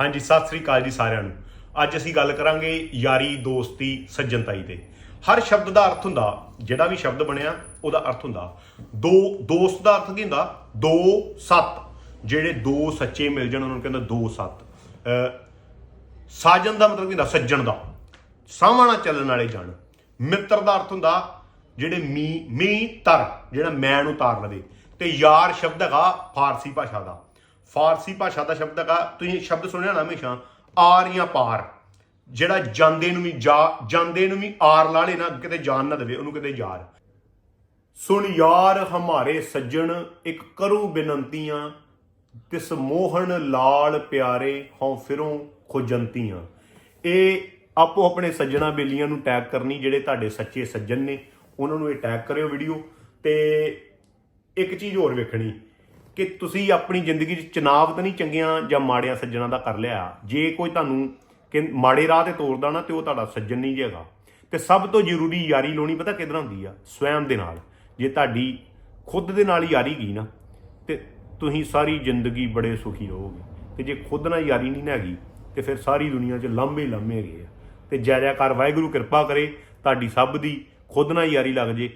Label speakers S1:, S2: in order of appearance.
S1: ਹਾਂਜੀ, ਸਤਿ ਸ੍ਰੀ ਅਕਾਲ ਜੀ ਸਾਰਿਆਂ ਨੂੰ। ਅੱਜ ਅਸੀਂ ਗੱਲ ਕਰਾਂਗੇ ਯਾਰੀ ਦੋਸਤੀ ਸੱਜਣਤਾਈ ਤੇ। ਹਰ ਸ਼ਬਦ ਦਾ ਅਰਥ ਹੁੰਦਾ, ਜਿਹੜਾ ਵੀ ਸ਼ਬਦ ਬਣਿਆ, ਉਹਦਾ ਅਰਥ ਹੁੰਦਾ। ਦੋ, ਦੋਸਤ ਦਾ ਅਰਥ ਕੀ ਹੁੰਦਾ? ਦੋ, ਸੱਤ। ਜਿਹੜੇ ਦੋ ਸੱਚੇ ਮਿਲ ਜਾਣ, ਉਹਨਾਂ ਨੂੰ ਕਹਿੰਦਾ ਦੋ, ਸੱਤ। ਸਾਜਨ ਦਾ ਮਤਲਬ ਕੀ ਹੁੰਦਾ? ਸੱਜਣ ਦਾ। ਸਾਹਮਣਾ ਚੱਲਣ ਵਾਲੇ ਜਾਣ। ਮਿੱਤਰ ਦਾ ਅਰਥ ਹੁੰਦਾ, ਜਿਹੜੇ ਮੀ ਮੀ, ਤਰ, ਜਿਹੜਾ ਮੈਂ ਨੂੰ ਤਾਰ ਲਵੇ ਤੇ ਯਾਰ ਸ਼ਬਦ ਹੈਗਾ, ਫਾਰਸੀ ਭਾਸ਼ਾ ਦਾ। ਫਾਰਸੀ ਭਾਸ਼ਾ ਦਾ ਸ਼ਬਦ ਹੈਗਾ, ਤੁਸੀਂ ਸ਼ਬਦ ਸੁਣਿਆ ਨਾ ਹਮੇਸ਼ਾ, ਆਰ ਜਾਂ ਪਾਰ। ਜਿਹੜਾ ਜਾਂਦੇ ਨੂੰ ਵੀ ਜਾ, ਜਾਂਦੇ ਨੂੰ ਵੀ ਆਰ ਲਾ ਲੇ ਨਾ, ਕਿਤੇ ਜਾਣ ਨਾ ਦੇਵੇ, ਉਹਨੂੰ ਕਿਤੇ ਯਾਰ। ਸੁਣ ਯਾਰ ਹਮਾਰੇ ਸੱਜਣ, ਇੱਕ ਕਰੂ ਬੇਨੰਤੀਆਂ, ਤਿਸ ਮੋਹਨ ਲਾਲ ਪਿਆਰੇ ਹਉ ਫਿਰੋਂ ਖੋਜੰਤੀਆਂ। ਇਹ ਆਪੋ ਆਪਣੇ ਸੱਜਣਾ ਬੇਲੀਆਂ ਨੂੰ ਟੈਗ ਕਰਨੀ, ਜਿਹੜੇ ਤੁਹਾਡੇ ਸੱਚੇ ਸੱਜਣ ਨੇ, ਉਹਨਾਂ ਨੂੰ ਇਹ ਟੈਗ ਕਰਿਓ ਵੀਡੀਓ ਤੇ ਇੱਕ ਚੀਜ਼ ਹੋਰ ਵੇਖਣੀ। ਕਿ ਤੁਸੀਂ ਆਪਣੀ ਜ਼ਿੰਦਗੀ 'ਚ ਚੁਣਾਵ ਤਾਂ ਨਹੀਂ ਚੰਗੀਆਂ ਜਾਂ ਮਾੜਿਆਂ ਸੱਜਣਾ ਦਾ ਕਰ ਲਿਆ। ਜੇ ਕੋਈ ਤੁਹਾਨੂੰ ਕਿ ਮਾੜੇ ਰਾਹ ਤੇ ਤੋਰਦਾ ਨਾ ਤੇ ਉਹ ਤੁਹਾਡਾ ਸੱਜਣ ਨਹੀਂ ਜੇਗਾ। ਤੇ ਸਭ ਤੋਂ ਜ਼ਰੂਰੀ ਯਾਰੀ ਲਾਉਣੀ ਪਤਾ ਕਿਦਾਂ ਹੁੰਦੀ ਆ? ਸਵੈਮ ਦੇ ਨਾਲ। ਜੇ ਤੁਹਾਡੀ ਖੁਦ ਦੇ ਨਾਲ ਯਾਰੀ ਗਈ ਨਾ, ਤੇ ਤੁਸੀਂ ਸਾਰੀ ਜ਼ਿੰਦਗੀ ਬੜੇ ਸੁਖੀ ਰਹੋਗੇ। ਤੇ ਜੇ ਖੁਦ ਨਾਲ ਯਾਰੀ ਨਹੀਂ ਨਾ ਹੈਗੀ, ਤੇ ਫਿਰ ਸਾਰੀ ਦੁਨੀਆ 'ਚ ਲਾਂਭੇ ਲੰਮੇ ਲਾਂਭੇ ਹੈਗੇ ਆ। ਤੇ ਜੈ ਜੈਕਾਰ ਵਾਹਿਗੁਰੂ ਕਿਰਪਾ ਕਰੇ, ਤੁਹਾਡੀ ਸਭ ਦੀ ਖੁਦ ਨਾਲ ਯਾਰੀ ਲੱਗ ਜੇ।